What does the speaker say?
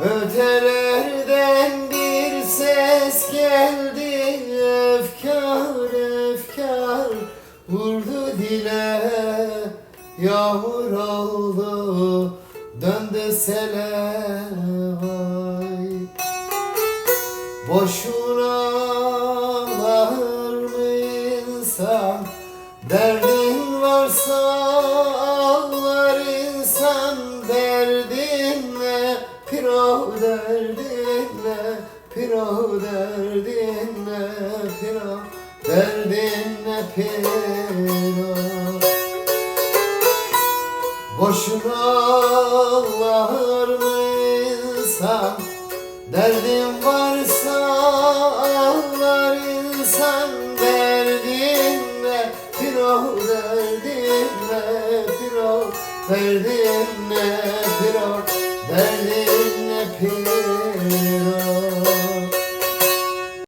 Ötelerden bir ses geldi Efkar efkar vurdu dile. Yağmur oldu döndü sele ay Boşuna ağlar mı insan? Derdin varsa ağlar insan Derdinle piro derdinle Piro derdinle piro Derdinle piro Boşuna ağlar mı insan Derdin varsa ağlar insan. Derdinle piro derdinle piro Derdinle piro Derdinle He